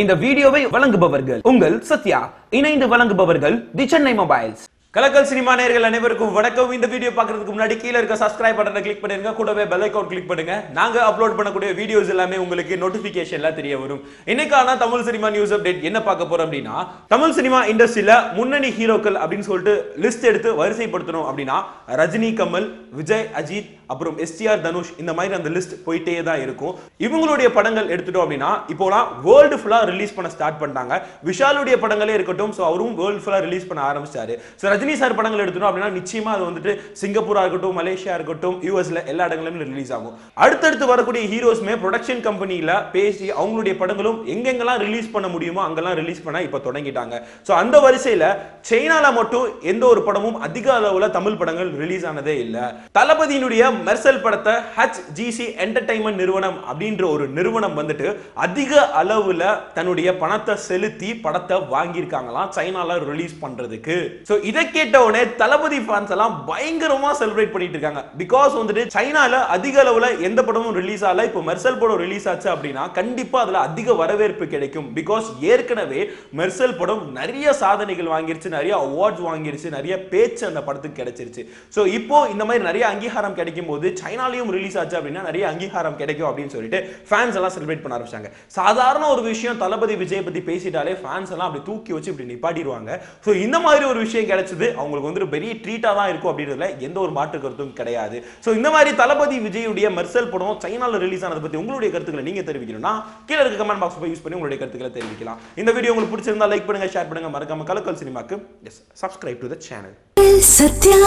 இந்த வீடியோவை வழங்குபவர்கள் உங்கள் சத்யா. இணைந்து வழங்குபவர்கள் the Chennai Mobiles. Kalakkal cinema நேயர்கள் அனைவருக்கும் வணக்கம். இந்த வீடியோ பார்க்கறதுக்கு முன்னாடி கீழ இருக்க சப்ஸ்கிரைப் பட்டனை கிளிக் பண்ணுங்க கூடவே பெல் ஐகான் கிளிக் பண்ணுங்க. நாங்க அப்லோட் பண்ணக்கூடிய வீடியோஸ் எல்லாமே உங்களுக்கு நோட்டிபிகேஷன்ல தெரிய வரும். இன்னைக்கான தமிழ் சினிமா நியூஸ் அப்டேட் என்ன பார்க்க போறோம் அப்படின்னா தமிழ் சினிமா இண்டஸ்ட்ரியில முன்னணி ஹீரோக்கள் அப்படின்னு சொல்லிட்டு லிஸ்ட் எடுத்து வரிசைப்படுத்தணும் அப்படின்னா ரஜினி கமல் விஜய் அஜித் அப்புறம் எஸ்டிஆர் தனுஷ் இந்த மாதிரி அந்த லிஸ்ட் போயிட்டே தான் இருக்கும். இவங்களுடைய படங்கள் எடுத்துட்டோம் அப்படின்னா இப்போலாம் வேர்ல்டு ஃபுல்லாக ரிலீஸ் பண்ண ஸ்டார்ட் பண்ணிட்டாங்க. விஷாலுடைய படங்களே இருக்கட்டும் ஸோ அவரும் வேர்ல்டு ஃபுல்லாக ரிலீஸ் பண்ண ஆரம்பிச்சாரு. ஸோ ரஜினி சார் படங்கள் எடுத்துட்டோம் அப்படின்னா நிச்சயமாக அது வந்துட்டு சிங்கப்பூராக இருக்கட்டும் மலேசியா இருக்கட்டும் யூஎஸ்ல எல்லா இடங்களிலும் ரிலீஸ் ஆகும். அடுத்தடுத்து வரக்கூடிய ஹீரோஸ்மே ப்ரொடக்ஷன் கம்பெனியில் பேசி அவங்களுடைய படங்களும் எங்கெங்கெல்லாம் ரிலீஸ் பண்ண முடியுமோ அங்கெல்லாம் ரிலீஸ் பண்ண இப்போ தொடங்கிட்டாங்க. ஸோ அந்த வரிசையில் சைனாவில் மட்டும் எந்த ஒரு படமும் அதிக அளவில் தமிழ் படங்கள் ரிலீஸ் ஆனதே இல்லை. தளபதியினுடைய மெர்சல் படத்தை ஹச் ஜிசி என்டர்டைன்மெண்ட் நிறுவனம் அப்படின்ற ஒரு நிறுவனம் வந்துட்டு அதிக அளவுல தன்னுடைய பணத்தை செலுத்தி படத்தை வாங்கியிருக்காங்களாம் சைனால ரிலீஸ் பண்றதுக்கு. ஸோ இதை கேட்ட உடனே தளபதி ஃபேன்ஸ் எல்லாம் பயங்கரமா செலிப்ரேட் பண்ணிட்டு இருக்காங்க. பிகாஸ் வந்துட்டு சைனால அதிக அளவுல எந்த படமும் ரிலீஸ் ஆகல. இப்போ மெர்சல் படம் ரிலீஸ் ஆச்சு அப்படின்னா கண்டிப்பா அதுல அதிக வரவேற்பு கிடைக்கும். பிகாஸ் ஏற்கனவே மெர்சல் படம் நிறைய சாதனைகள் வாங்கிருச்சு நிறைய அவார்ட்ஸ் வாங்கிருச்சு நிறைய பேச்சு அந்த படத்துக்கு கிடைச்சிருச்சு. ஸோ இப்போ இந்த மாதிரி நிறைய அங்கீகாரம் கிடைக்கும் போது சைனாலையும் ரிலீஸ் ஆச்சு அப்படின்னா நிறைய அங்கீகாரம் கிடைக்கும் அப்படின்னு சொல்லிட்டு ஃபேன்ஸ் எல்லாம் செலிப்ரேட் பண்ண ஆரம்பிச்சாங்க. சாதாரண ஒரு விஷயம் தளபதி விஜய் பத்தி பேசிட்டாலே ஃபேன்ஸ் எல்லாம் அப்படி தூக்கி வச்சு இப்படி நிப்பாட்டிடுவாங்க. ஸோ இந்த மாதிரி ஒரு விஷயம் கிடைச்சது. அவங்களுக்கு வந்து பெரிய ட்ரீட்டா தான் இருக்கும் அப்படின்றதுல எந்த ஒரு மாற்று கருத்தும் கிடையாது. ஸோ இந்த மாதிரி தளபதி விஜயுடைய மெர்சல் படம் சைனால ரிலீஸ் ஆனதை பத்தி உங்களுடைய கருத்துக்களை நீங்க தெரிவிக்கணும்னா கீழே இருக்க கமெண்ட் பாக்ஸ் போய் யூஸ் பண்ணி உங்களுடைய கருத்துக்களை தெரிவிக்கலாம். இந்த வீடியோ உங்களுக்கு பிடிச்சிருந்தா லைக் பண்ணுங்க ஷேர் பண்ணுங்க. மறக்காம கலக்கல் சினிமாக்கு yes subscribe to the channel Sathya.